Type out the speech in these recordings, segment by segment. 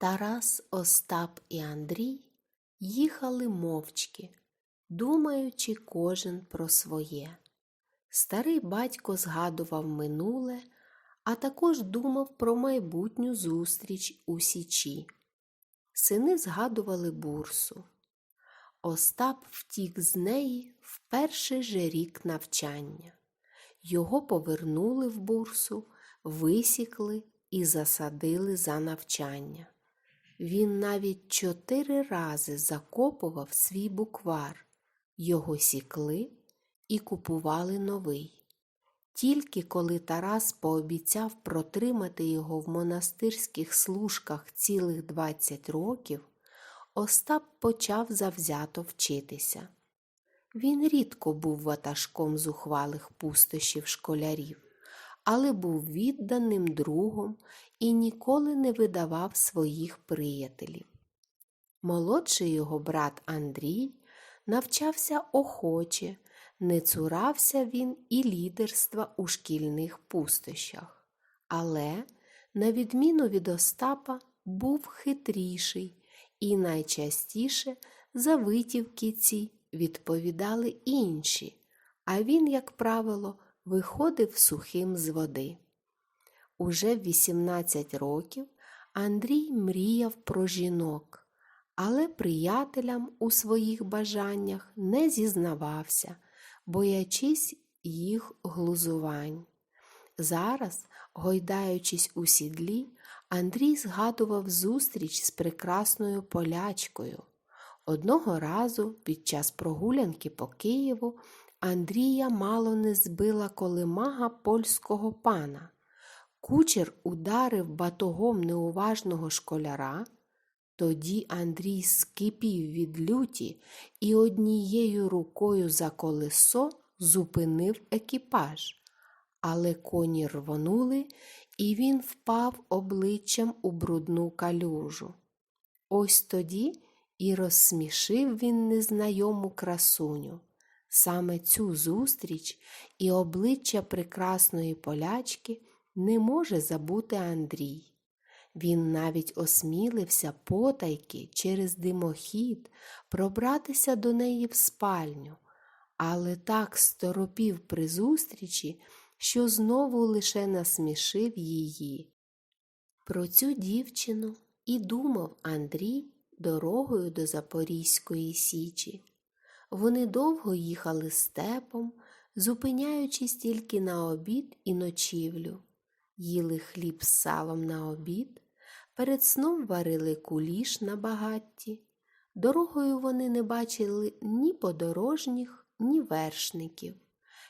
Тарас, Остап і Андрій їхали мовчки, думаючи кожен про своє. Старий батько згадував минуле, а також думав про майбутню зустріч у Січі. Сини згадували бурсу. Остап втік з неї в перший же рік навчання. Його повернули в бурсу, висікли і засадили за навчання. Він навіть чотири рази закопував свій буквар, його сікли і купували новий. Тільки коли Тарас пообіцяв протримати його в монастирських служках цілих 20 років, Остап почав завзято вчитися. Він рідко був ватажком зухвалих пустощів школярів, але був відданим другом і ніколи не видавав своїх приятелів. Молодший його брат Андрій навчався охоче, не цурався він і лідерства у шкільних пустощах, але, на відміну від Остапа, був хитріший і найчастіше за витівки ці відповідали інші, а він, як правило, виходив сухим з води. Уже в 18 років Андрій мріяв про жінок, але приятелям у своїх бажаннях не зізнавався, боячись їх глузувань. Зараз, гойдаючись у сідлі, Андрій згадував зустріч з прекрасною полячкою. Одного разу під час прогулянки по Києву Андрія мало не збила колемага польського пана. Кучер ударив батогом неуважного школяра. Тоді Андрій скипів від люті і однією рукою за колесо зупинив екіпаж. Але коні рвонули, і він впав обличчям у брудну калюжу. Ось тоді і розсмішив він незнайому красуню. Саме цю зустріч і обличчя прекрасної полячки не може забути Андрій. Він навіть осмілився потайки через димохід пробратися до неї в спальню, але так сторопів при зустрічі, що знову лише насмішив її. Про цю дівчину і думав Андрій дорогою до Запорізької Січі. Вони довго їхали степом, зупиняючись тільки на обід і ночівлю. Їли хліб з салом на обід, перед сном варили куліш на багатті. Дорогою вони не бачили ні подорожніх, ні вершників.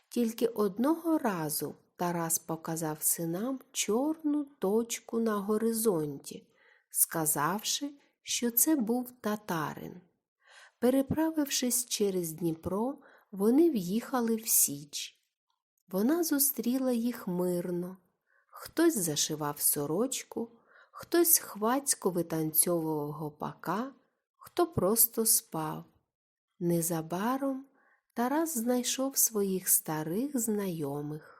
Тільки одного разу Тарас показав синам чорну точку на горизонті, сказавши, що це був татарин. Переправившись через Дніпро, вони в'їхали в Січ. Вона зустріла їх мирно. Хтось зашивав сорочку, хтось хвацько витанцьовував гопака, хто просто спав. Незабаром Тарас знайшов своїх старих знайомих.